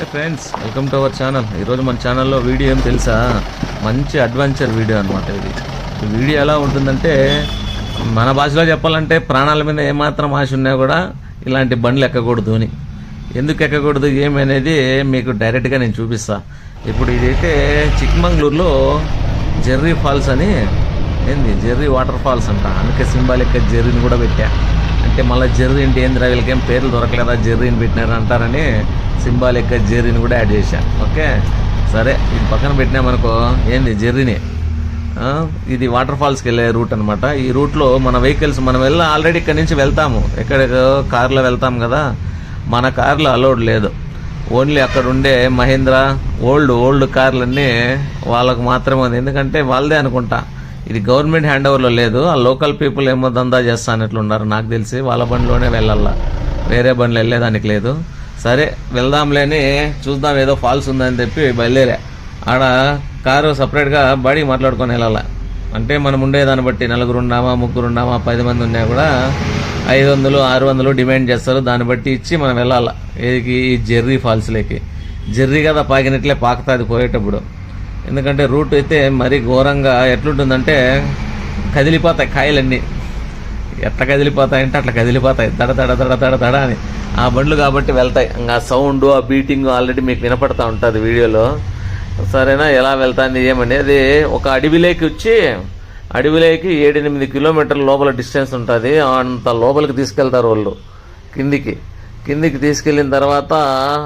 Hi friends welcome to our channel. ఈరోజు మన ఛానల్లో వీడియో ఏం తెలుసా? మంచి అడ్వెంచర్ వీడియో అనమాట ఇది. వీడియో ఎలా ఉంటుందంటే మన భాషలో చెప్పాలంటే ప్రాణాల మీద ఏమాత్రం ఆశ ఉన్నా కూడా ఇలాంటి బండ్లు ఎక్కకూడదు అని. ఎందుకు ఎక్కకూడదు ఏమనేది మీకు డైరెక్ట్గా నేను చూపిస్తా. ఇప్పుడు ఇదైతే చిక్మంగళూరులో జెర్రీ ఫాల్స్ అని ఏంది? జెర్రీ వాటర్ ఫాల్స్ అంట. అందుకే సింబాలిక్ జెర్రీని కూడా పెట్టా. అంటే మళ్ళీ జెర్రీ అంటే ఏంది వీళ్ళకి ఏం పేర్లు దొరకలేదా? జెర్రీని పెట్టినారు అంటారని సింబాలిక్ జెర్రీని కూడా యాడ్ చేశాను ఓకే? సరే ఇది పక్కన పెట్టినామనుకో. ఏంది జెర్రీని? ఇది వాటర్ ఫాల్స్కి వెళ్ళే రూట్ అనమాట ఈ రూట్లో మన వెహికల్స్ మనం వెళ్ళి ఆల్రెడీ ఇక్కడ నుంచి వెళ్తాము. ఎక్కడికో కార్లో వెళ్తాం కదా. మన కార్లో అలౌడ్ లేదు. ఓన్లీ అక్కడ ఉండే మహేంద్ర ఓల్డ్ ఓల్డ్ కార్లన్నీ వాళ్ళకు మాత్రమే ఉంది. ఎందుకంటే వాళ్ళదే అనుకుంటా. ఇది గవర్నమెంట్ హ్యాండ్ ఓవర్లో లేదు. ఆ లోకల్ పీపుల్ ఏమో దందా చేస్తా అన్నట్లున్నారు నాకు తెలిసి వాళ్ళ బండిలోనే వెళ్ళాల. వేరే బండ్లు వెళ్ళేదానికి లేదు. సరే వెళ్దాంలేని చూద్దాం ఏదో ఫాల్స్ ఉందని చెప్పి బయలుదేరా. ఆడ కారు సపరేట్గా బాడీ మాట్లాడుకొని వెళ్ళాలా. అంటే మనం ఉండేదాన్ని బట్టి నలుగురు ఉన్నామా ముగ్గురు ఉన్నామా పది మంది ఉన్నా కూడా ఐదు వందలు ఆరు వందలు డిమాండ్ చేస్తారు. దాన్ని బట్టి ఇచ్చి మనం వెళ్ళాలా. ఏదికి? ఈ జెర్రీ ఫాల్స్లోకి. జెర్రీ కదా పాకినట్లే పాకుతుంది పోయేటప్పుడు. ఎందుకంటే రూట్ అయితే మరీ ఘోరంగా ఎట్లుంటుందంటే కదిలిపోతాయి కాయలన్నీ. ఎట్లా కదిలిపోతాయంటే అట్లా కదిలిపోతాయి. దడ దడ దడ దడ దడ అని. ఆ బండ్లు కాబట్టి వెళ్తాయి. ఇంకా సౌండ్ ఆ బీటింగ్ ఆల్రెడీ మీకు వినపడతా ఉంటుంది వీడియోలో. సరేనా? ఎలా వెళ్తాంది ఏమనేది ఒక అడవిలోకి వచ్చి అడవిలోకి ఏడెనిమిది కిలోమీటర్ల లోపల డిస్టెన్స్ ఉంటుంది. అంత లోపలికి తీసుకెళ్తారు వాళ్ళు కిందికి. కిందికి తీసుకెళ్ళిన తర్వాత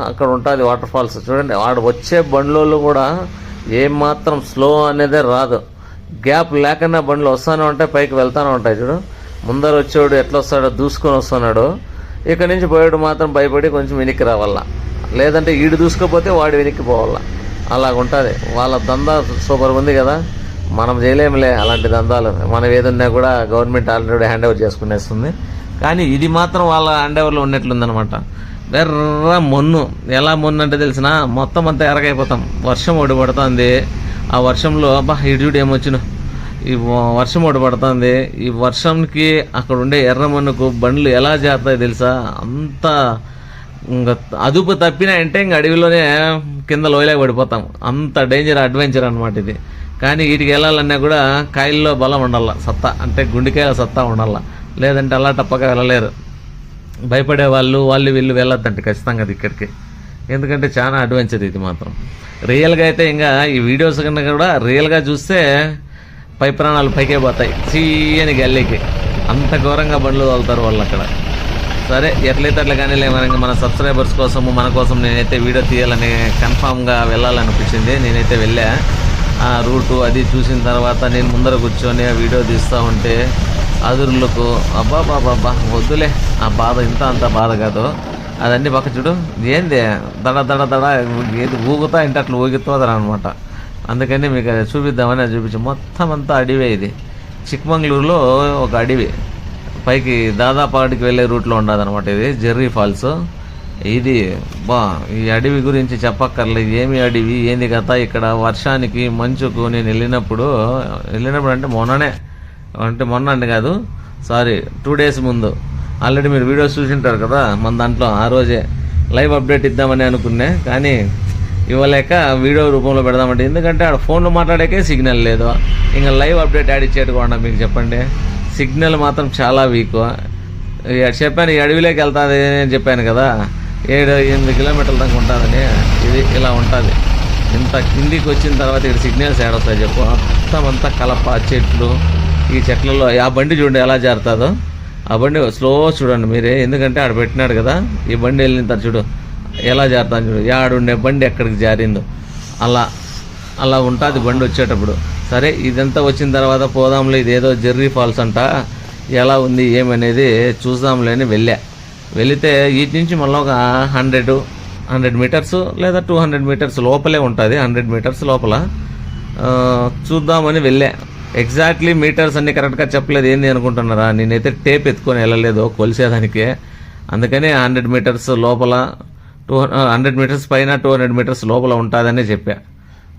అక్కడ ఉంటుంది వాటర్ ఫాల్స్. చూడండి వాడు వచ్చే బండ్లలో కూడా ఏమాత్రం స్లో అనేదే రాదు. గ్యాప్ లేకుండా బండ్లు వస్తానే ఉంటాయి పైకి వెళ్తానే ఉంటాయి. చూడు ముందర వచ్చేవాడు ఎట్లా వస్తాడో దూసుకొని వస్తున్నాడు. ఇక్కడ నుంచి పోయాడు మాత్రం భయపడి కొంచెం వెనక్కి రావాల. లేదంటే ఈడు దూసుకోపోతే వాడు వెనక్కి పోవాల. అలాగుంటుంది. వాళ్ళ దందా సూపర్ ఉంది కదా. మనం చేయలేములే అలాంటి దందాలు. మనం ఏదున్నా కూడా గవర్నమెంట్ ఆల్రెడీ హ్యాండ్ ఓవర్ చేసుకునేస్తుంది. కానీ ఇది మాత్రం వాళ్ళ హ్యాండ్ ఓవర్లో ఉన్నట్లుందనమాట వెర్ర మొన్ను. ఎలా మొన్ను అంటే తెలిసిన మొత్తం అంతా ఎరగైపోతాం. వర్షం ఒకటి పడుతుంది ఆ వర్షంలో అబ్బా ఇటు చూడు ఏమొచ్చును. ఈ వర్షం ఒకటి పడుతుంది. ఈ వర్షంకి అక్కడ ఉండే ఎర్రమన్నుకు బండ్లు ఎలా చేస్తాయి తెలుసా? అంత ఇంకా అదుపు తప్పినాయంటే ఇంక అడవిలోనే కింద లోయలే పడిపోతాం. అంత డేంజర్ అడ్వెంచర్ అనమాట ఇది. కానీ వీటికి వెళ్ళాలన్నా కూడా కాయల్లో బలం ఉండాల సత్తా. అంటే గుండెకాయల సత్తా ఉండాల. లేదంటే అలా టప్పగా వెళ్ళలేరు. భయపడే వాళ్ళు వాళ్ళు వీళ్ళు వెళ్ళొద్దండి ఖచ్చితంగా అది ఇక్కడికి. ఎందుకంటే చాలా అడ్వెంచర్ ఇది మాత్రం. రియల్గా అయితే ఇంకా ఈ వీడియోస్ కన్నా కూడా రియల్గా చూస్తే పై ప్రాణాలు పైకే పోతాయి. చీయని గల్లీకి. అంత ఘోరంగా బండ్లు తోలుతారు వాళ్ళు అక్కడ. సరే ఎట్లయితే అట్లా కానీ లేమనగా మన సబ్స్క్రైబర్స్ కోసము మన కోసం నేనైతే వీడియో తీయాలని కన్ఫామ్గా వెళ్ళాలనిపించింది. నేనైతే వెళ్ళా. ఆ రూటు అది చూసిన తర్వాత నేను ముందర కూర్చొని ఆ వీడియో తీస్తూ ఉంటే అదురులకు అబ్బా బాబా వద్దులే. ఆ బాధ ఇంత అంత బాధ కాదు. అదన్నీ పక్క చూడు. ఏంది? దడ దడ దడ ఏది ఊగుతా ఇంటే అట్లా ఊగుతుంది అనమాట అందుకని మీకు అది చూపిద్దామని అది చూపించి. మొత్తం అంతా అడవే ఇది. చిక్మంగళూరులో ఒక అడవి. పైకి దాదాపాడికి వెళ్ళే రూట్లో ఉండదనమాట ఇది జెర్రీ ఫాల్స్. ఇది బా ఈ అడవి గురించి చెప్పక్కర్లేదు. ఏమి అడవి ఏంది కదా ఇక్కడ వర్షానికి మంచుకు నేను వెళ్ళినప్పుడు వెళ్ళినప్పుడు అంటే మొన్ననే అంటే మొన్న అండి కాదు సారీ టూ డేస్ ముందు. ఆల్రెడీ మీరు వీడియోస్ చూసింటారు కదా మన దాంట్లో ఆ రోజే. లైవ్ అప్డేట్ ఇద్దామని అనుకున్నా కానీ ఇవ్వలేక వీడియో రూపంలో పెడదామంటే ఎందుకంటే ఆడ ఫోన్లో మాట్లాడాకే సిగ్నల్ లేదు. ఇంకా లైవ్ అప్డేట్ యాడ్ ఇచ్చేట్టుకోండి మీకు చెప్పండి. సిగ్నల్ మాత్రం చాలా వీక్. చెప్పాను ఈ అడవిలోకి వెళ్తుంది అని చెప్పాను కదా. ఏడు ఎనిమిది కిలోమీటర్ల దాకా ఉంటుందని. ఇది ఇలా ఉంటుంది. ఇంత కిందికి వచ్చిన తర్వాత ఇక్కడ సిగ్నల్స్ ఏడొస్తాయి చెప్పు. మొత్తం అంతా కలప చెట్లు. ఈ చెట్లలో ఆ బండి చూడండి ఎలా జారుతుందో. ఆ బండి స్లో చూడండి మీరే. ఎందుకంటే ఆడ పెట్టినాడు కదా. ఈ బండి వెళ్ళిన తర్వాత చూడు. ఎలా జారుతాను చూడు యాడుండే బండి ఎక్కడికి జారిందో. అలా అలా ఉంటుంది బండి వచ్చేటప్పుడు. సరే ఇదంతా వచ్చిన తర్వాత పోదాంలే ఇదేదో జెర్రీ ఫాల్స్ అంట. ఎలా ఉంది ఏమనేది చూద్దాంలే అని వెళ్ళా. వెళితే వీటి నుంచి మళ్ళీ ఒక హండ్రెడ్ హండ్రెడ్ మీటర్స్ లేదా టూ హండ్రెడ్ మీటర్స్ లోపలే ఉంటుంది హండ్రెడ్ మీటర్స్ లోపల. చూద్దామని వెళ్ళా. ఎగ్జాక్ట్లీ మీటర్స్ అన్ని కరెక్ట్గా చెప్పలేదు ఏంది అనుకుంటున్నారా? నేనైతే టేప్ ఎత్తుకొని వెళ్ళలేదు కొలిసేదానికి. అందుకని హండ్రెడ్ మీటర్స్ లోపల టూ హండ్రెడ్ మీటర్స్ పైన టూ హండ్రెడ్ మీటర్స్ లోపల ఉంటుందనే చెప్పా.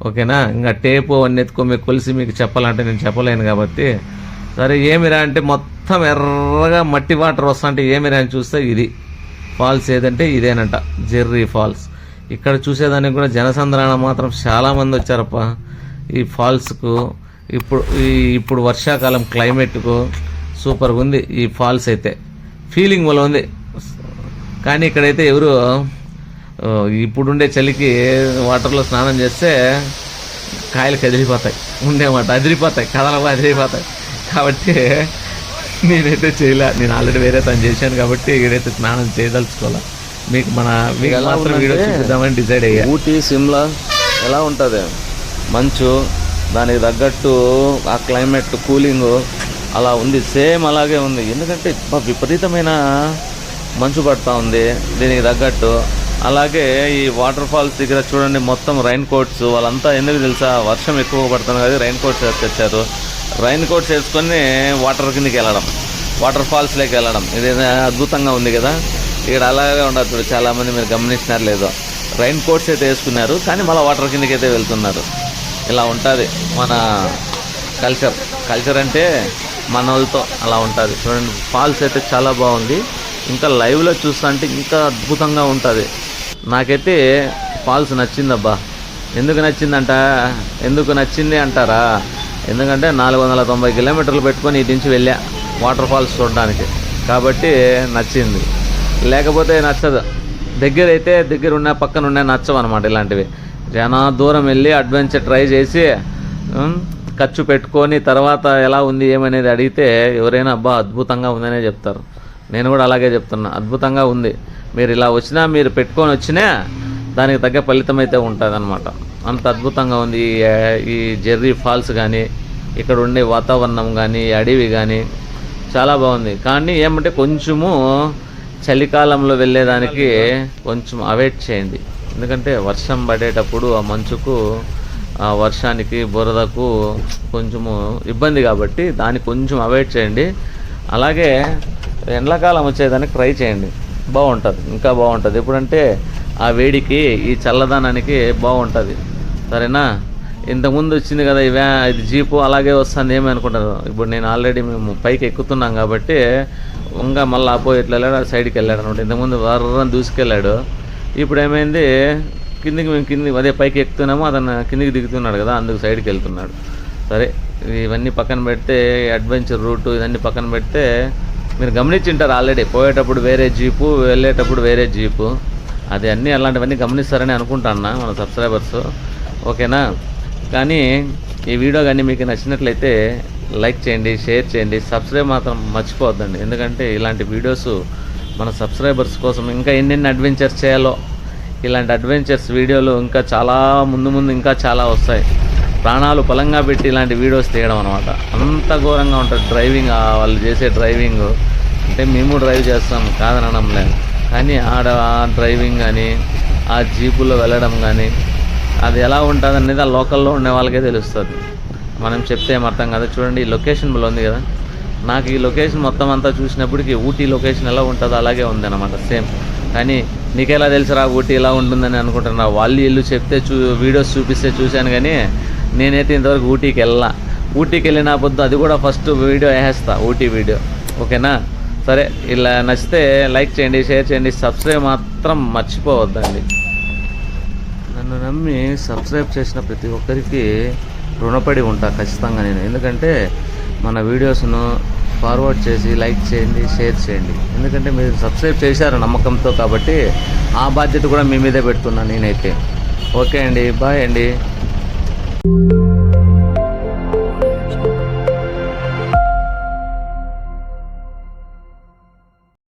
ఓకేనా? ఇంకా టేపు అవన్నీ ఎత్తుకో మీకు కొలిసి మీకు చెప్పాలంటే నేను చెప్పలేను కాబట్టి. సరే ఏమిరా అంటే మొత్తం ఎర్రగా మట్టి వాటర్ వస్తుంటే ఏమిరా అని చూస్తే ఇది. ఫాల్స్ ఏదంటే ఇదేనంట జెర్రీ ఫాల్స్. ఇక్కడ చూసేదానికి కూడా జనసంద్రాణ మాత్రం చాలామంది వచ్చారప్ప. ఈ ఫాల్స్కు ఇప్పుడు ఈ ఇప్పుడు వర్షాకాలం క్లైమేట్కు సూపర్గా ఉంది ఈ ఫాల్స్ అయితే. ఫీలింగ్ వల్ల ఉంది. కానీ ఇక్కడైతే ఎవరు ఇప్పుడుండే చలికి వాటర్లో స్నానం చేస్తే కాయలు కదిలిపోతాయి. ఉండేమాట అదిరిపోతాయి కదలవు అదిరిపోతాయి. కాబట్టి నేనైతే చేయలే నేను ఆల్రెడీ వేరే తను చేశాను కాబట్టి ఇక్కడైతే స్నానం చేయదలుచుకోవాలా మీకు మన మీకు మాత్రం వీడియో చూపిద్దామని డిసైడ్ అయ్యా. ఊటీ సిమ్లా ఎలా ఉంటుంది? మంచు దానికి తగ్గట్టు ఆ క్లైమేట్ కూలింగ్ అలా ఉంది సేమ్ అలాగే ఉంది. ఎందుకంటే విపరీతమైన మంచు పడతా ఉంది దీనికి తగ్గట్టు. అలాగే ఈ వాటర్ ఫాల్స్ దగ్గర చూడండి మొత్తం రైన్ కోట్స్ వాళ్ళంతా ఎందుకు తెలుసా? వర్షం ఎక్కువ పడుతుంది కదా రైన్ కోట్స్ వేసుకొచ్చారు రైన్ కోట్స్ వేసుకొని వాటర్ కిందకి వెళ్ళడం వాటర్ ఫాల్స్లోకి వెళ్ళడం. ఇది అద్భుతంగా ఉంది కదా? ఇక్కడ అలాగే ఉండదు చాలామంది చాలా మంది మీరు గమనించినారు లేదో. రైన్ కోట్స్ అయితే వేసుకున్నారు కానీ మళ్ళీ వాటర్ కిందకి అయితే వెళ్తున్నారు. ఇలా ఉంటుంది మన కల్చర్ కల్చర్ అంటే మన వాళ్ళతో అలా ఉంటుంది. చూడండి ఫాల్స్ అయితే చాలా బాగుంది. ఇంకా లైవ్లో చూస్తా అంటే ఇంకా అద్భుతంగా ఉంటుంది. నాకైతే ఫాల్స్ నచ్చిందబ్బా. ఎందుకు నచ్చిందంట? ఎందుకు నచ్చింది అంటారా? ఎందుకంటే నాలుగు వందల తొంభై కిలోమీటర్లు పెట్టుకొని ఇటు నుంచి వెళ్ళా వాటర్ ఫాల్స్ చూడడానికి. కాబట్టి నచ్చింది. లేకపోతే నచ్చదు. దగ్గర అయితే దగ్గర ఉన్న పక్కన ఉన్న నచ్చవు అనమాట ఇలాంటివి. చాలా దూరం వెళ్ళి అడ్వెంచర్ ట్రై చేసి ఖర్చు పెట్టుకొని తర్వాత ఎలా ఉంది ఏమనేది అడిగితే ఎవరైనా అబ్బా అద్భుతంగా ఉందనే చెప్తారు. నేను కూడా అలాగే చెప్తున్నా. అద్భుతంగా ఉంది. మీరు ఇలా వచ్చినా మీరు పెట్టుకొని వచ్చినా దానికి తగ్గ ఫలితం అయితే ఉంటుంది అంత అద్భుతంగా ఉంది ఈ- ఈ జెర్రీ ఫాల్స్ కానీ ఇక్కడ ఉండే వాతావరణం కానీ అడవి కానీ చాలా బాగుంది. కానీ ఏమంటే కొంచెము చలికాలంలో వెళ్ళేదానికి కొంచెం అవాయిడ్ చేయండి. ఎందుకంటే వర్షం పడేటప్పుడు ఆ మంచుకు ఆ వర్షానికి బురదకు కొంచెము ఇబ్బంది కాబట్టి దాన్ని కొంచెం అవాయిడ్ చేయండి. అలాగే ఎండాకాలం వచ్చేదానికి ట్రై చేయండి. బాగుంటుంది ఇంకా బాగుంటుంది. ఎప్పుడంటే ఆ వేడికి ఈ చల్లదనానికి బాగుంటుంది. సరేనా? ఇంతకుముందు వచ్చింది కదా ఇవే ఇది జీపు అలాగే వస్తుంది ఏమి అనుకుంటారు? ఇప్పుడు నేను ఆల్రెడీ మేము పైకి ఎక్కుతున్నాం కాబట్టి ఇంకా మళ్ళీ ఆపోజిట్లో వెళ్ళాడు సైడ్కి వెళ్ళాడు అనమాట ఇంతకుముందు వర్రని దూసుకెళ్ళాడు. ఇప్పుడు ఏమైంది? కిందికి మేము కింది అదే పైకి ఎక్కుతున్నాము అతను కిందికి దిగుతున్నాడు కదా అందుకు సైడ్కి వెళ్తున్నాడు. సరే ఇవన్నీ పక్కన పెడితే అడ్వెంచర్ రూటు ఇవన్నీ పక్కన పెడితే మీరు గమనించింటారు ఆల్రెడీ పోయేటప్పుడు వేరే జీపు వెళ్ళేటప్పుడు వేరే జీపు. అది అన్నీ అలాంటివన్నీ గమనిస్తారని అనుకుంటాను మన సబ్స్క్రైబర్స్ ఓకేనా? కానీ ఈ వీడియో కానీ మీకు నచ్చినట్లయితే లైక్ చేయండి షేర్ చేయండి సబ్స్క్రైబ్ మాత్రం మర్చిపోవద్దండి. ఎందుకంటే ఇలాంటి వీడియోస్ మన సబ్స్క్రైబర్స్ కోసం ఇంకా ఎన్నెన్ని అడ్వెంచర్స్ చేయాలో. ఇలాంటి అడ్వెంచర్స్ వీడియోలు ఇంకా చాలా ముందు ముందు ఇంకా చాలా వస్తాయి. ప్రాణాలు బలంగా పెట్టి ఇలాంటి వీడియోస్ తీయడం అనమాట అంత ఘోరంగా ఉంటుంది డ్రైవింగ్ వాళ్ళు చేసే డ్రైవింగ్. అంటే మేము డ్రైవ్ చేస్తాం కాదనడం కానీ ఆడ ఆ డ్రైవింగ్ కానీ ఆ జీపులో వెళ్ళడం కానీ అది ఎలా ఉంటుంది అనేది ఆ లోకల్లో ఉండే వాళ్ళకే తెలుస్తుంది. మనం చెప్తే ఏం అర్థం కాదు. చూడండి ఈ లొకేషన్ ఉంది కదా. నాకు ఈ లొకేషన్ మొత్తం అంతా చూసినప్పటికీ ఊటీ లొకేషన్ ఎలా ఉంటుందో అలాగే ఉంది అనమాట సేమ్. కానీ నీకెలా తెలుసురా ఊటీ ఎలా ఉంటుందని అనుకుంటున్నా వాళ్ళు ఇల్లు చెప్తే చూ వీడియోస్ చూపిస్తే చూశాను కానీ నేనైతే ఇంతవరకు ఊటీకి వెళ్ళా ఊటీకి వెళ్ళిన పొద్దు అది కూడా ఫస్ట్ వీడియో వేసేస్తా ఊటీ వీడియో. ఓకేనా? సరే ఇలా నచ్చితే లైక్ చేయండి షేర్ చేయండి సబ్స్క్రైబ్ మాత్రం మర్చిపోవద్దండి. నన్ను నమ్మి సబ్స్క్రైబ్ చేసిన ప్రతి ఒక్కరికి రుణపడి ఉంటా ఖచ్చితంగా నేను. ఎందుకంటే మన వీడియోస్ను ఫార్వర్డ్ చేసి లైక్ చేయండి షేర్ చేయండి. ఎందుకంటే మీరు సబ్స్క్రైబ్ చేశారు నమ్మకంతో కాబట్టి ఆ బాధ్యత కూడా మీ మీదే పెడుతున్నాను నేనైతే. ఓకే అండి బాయ్ అండి.